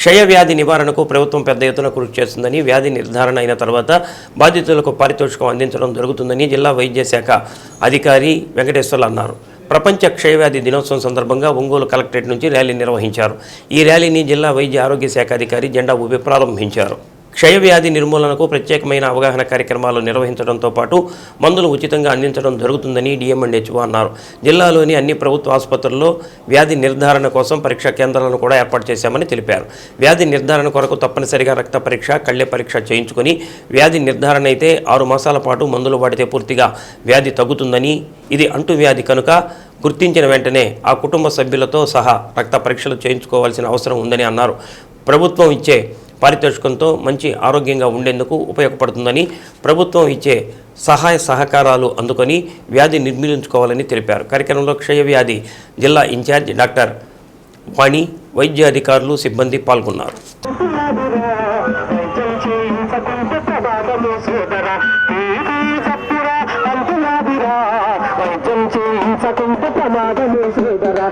క్షయవ్యాధి నివారణకు ప్రభుత్వం పెద్ద ఎత్తున కృషి చేస్తుందని వ్యాధి నిర్ధారణ అయిన తర్వాత బాధితులకు పారితోషికం అందించడం జరుగుతుందని జిల్లా వైద్య శాఖ అధికారి వెంకటేశ్వర్లు అన్నారు. ప్రపంచ క్షయవ్యాధి దినోత్సవం సందర్భంగా ఒంగోలు కలెక్టరేట్ నుంచి ర్యాలీ నిర్వహించారు. ఈ ర్యాలీని జిల్లా వైద్య ఆరోగ్య శాఖ అధికారి జెండా ఊపి ప్రారంభించారు. క్షయవ్యాధి నిర్మూలనకు ప్రత్యేకమైన అవగాహన కార్యక్రమాలు నిర్వహించడంతో పాటు మందులు ఉచితంగా అందించడం జరుగుతుందని డిఎంఎండ్హెచ్ఓ అన్నారు. జిల్లాలోని అన్ని ప్రభుత్వ ఆసుపత్రుల్లో వ్యాధి నిర్ధారణ కోసం పరీక్షా కేంద్రాలను కూడా ఏర్పాటు చేశామని తెలిపారు. వ్యాధి నిర్ధారణ కొరకు తప్పనిసరిగా రక్త పరీక్ష కళ్ళె పరీక్ష చేయించుకొని వ్యాధి నిర్ధారణ అయితే ఆరు మాసాల పాటు మందులు వాడితే పూర్తిగా వ్యాధి తగ్గుతుందని ఇది అంటువ్యాధి కనుక గుర్తించిన వెంటనే ఆ కుటుంబ సభ్యులతో సహా రక్త పరీక్షలు చేయించుకోవాల్సిన అవసరం ఉందని అన్నారు. ప్రభుత్వం ఇచ్చే పారితోషికంతో మంచి ఆరోగ్యంగా ఉండేందుకు ఉపయోగపడుతుందని ప్రభుత్వం ఇచ్చే సహాయ సహకారాలు అందుకొని వ్యాధి నిర్మూలించుకోవాలని తెలిపారు. కార్యక్రమంలో క్షయవ్యాధి జిల్లా ఇన్ఛార్జ్ డాక్టర్ వాణి వైద్య అధికారులు సిబ్బంది పాల్గొన్నారు. ప్రమాదము సోదరా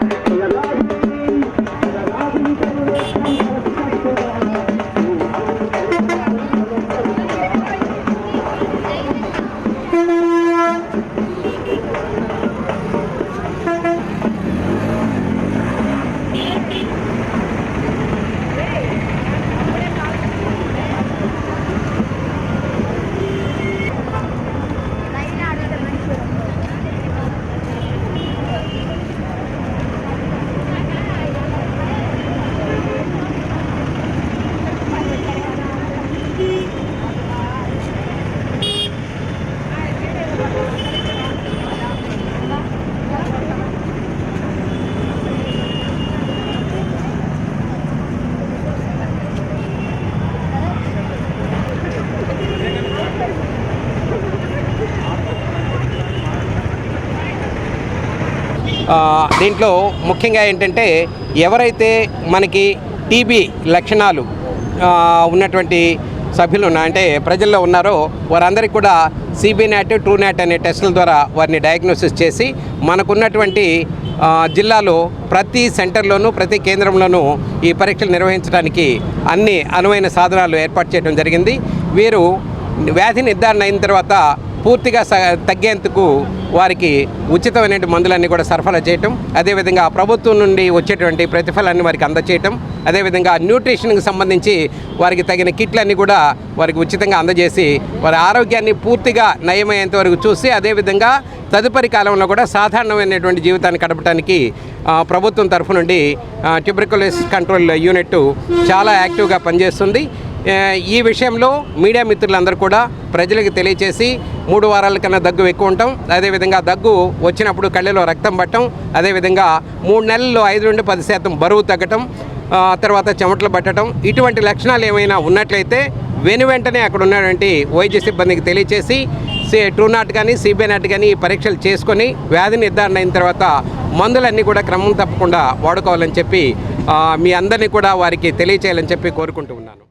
దీంట్లో ముఖ్యంగా ఏంటంటే ఎవరైతే మనకి టీబీ లక్షణాలు ఉన్నటువంటి సభ్యులు ఉన్నా అంటే ప్రజల్లో ఉన్నారో వారందరికీ కూడా సిబీ నాట్ ట్రూ నాట్ అనే టెస్టుల ద్వారా వారిని డయాగ్నోసిస్ చేసి మనకున్నటువంటి జిల్లాలో ప్రతి సెంటర్లోనూ ప్రతి కేంద్రంలోనూ ఈ పరీక్షలు నిర్వహించడానికి అన్ని అనువైన సాధనాలు ఏర్పాటు చేయడం జరిగింది. వీరు వ్యాధి నిర్ధారణ అయిన తర్వాత పూర్తిగా తగ్గేందుకు వారికి ఉచితమైనటువంటి మందులన్నీ కూడా సరఫరా చేయటం అదేవిధంగా ప్రభుత్వం నుండి వచ్చేటువంటి ప్రతిఫలాన్ని వారికి అందచేయటం అదేవిధంగా న్యూట్రిషన్కి సంబంధించి వారికి తగిన కిట్లన్నీ కూడా వారికి ఉచితంగా అందజేసి వారి ఆరోగ్యాన్ని పూర్తిగా నయమయ్యేంత వరకు చూసి అదేవిధంగా తదుపరి కాలంలో కూడా సాధారణమైనటువంటి జీవితాన్ని గడపడానికి ప్రభుత్వం తరఫు నుండి ట్యూబర్కులోసిస్ కంట్రోల్ యూనిట్ చాలా యాక్టివ్గా పనిచేస్తుంది. ఈ విషయంలో మీడియా మిత్రులందరూ కూడా ప్రజలకు తెలియచేసి మూడు వారాల కన్నా దగ్గు ఎక్కువ ఉంటాం. అదేవిధంగా దగ్గు వచ్చినప్పుడు కళ్ళలో రక్తం పట్టడం అదేవిధంగా మూడు నెలల్లో ఐదు నుండి పది శాతం బరువు తగ్గటం ఆ, తర్వాత చెమటలు పట్టడం ఇటువంటి లక్షణాలు ఏమైనా ఉన్నట్లయితే వెను వెంటనే అక్కడ ఉన్నటువంటి వైద్య సిబ్బందికి తెలియచేసి సి నాట్ కానీ సిబినాట్ కానీ ఈ పరీక్షలు చేసుకొని వ్యాధి నిర్ధారణ అయిన తర్వాత మందులన్నీ కూడా క్రమం తప్పకుండా వాడుకోవాలని చెప్పి మీ అందరినీ కూడా వారికి తెలియచేయాలని చెప్పి కోరుకుంటూ ఉన్నాను.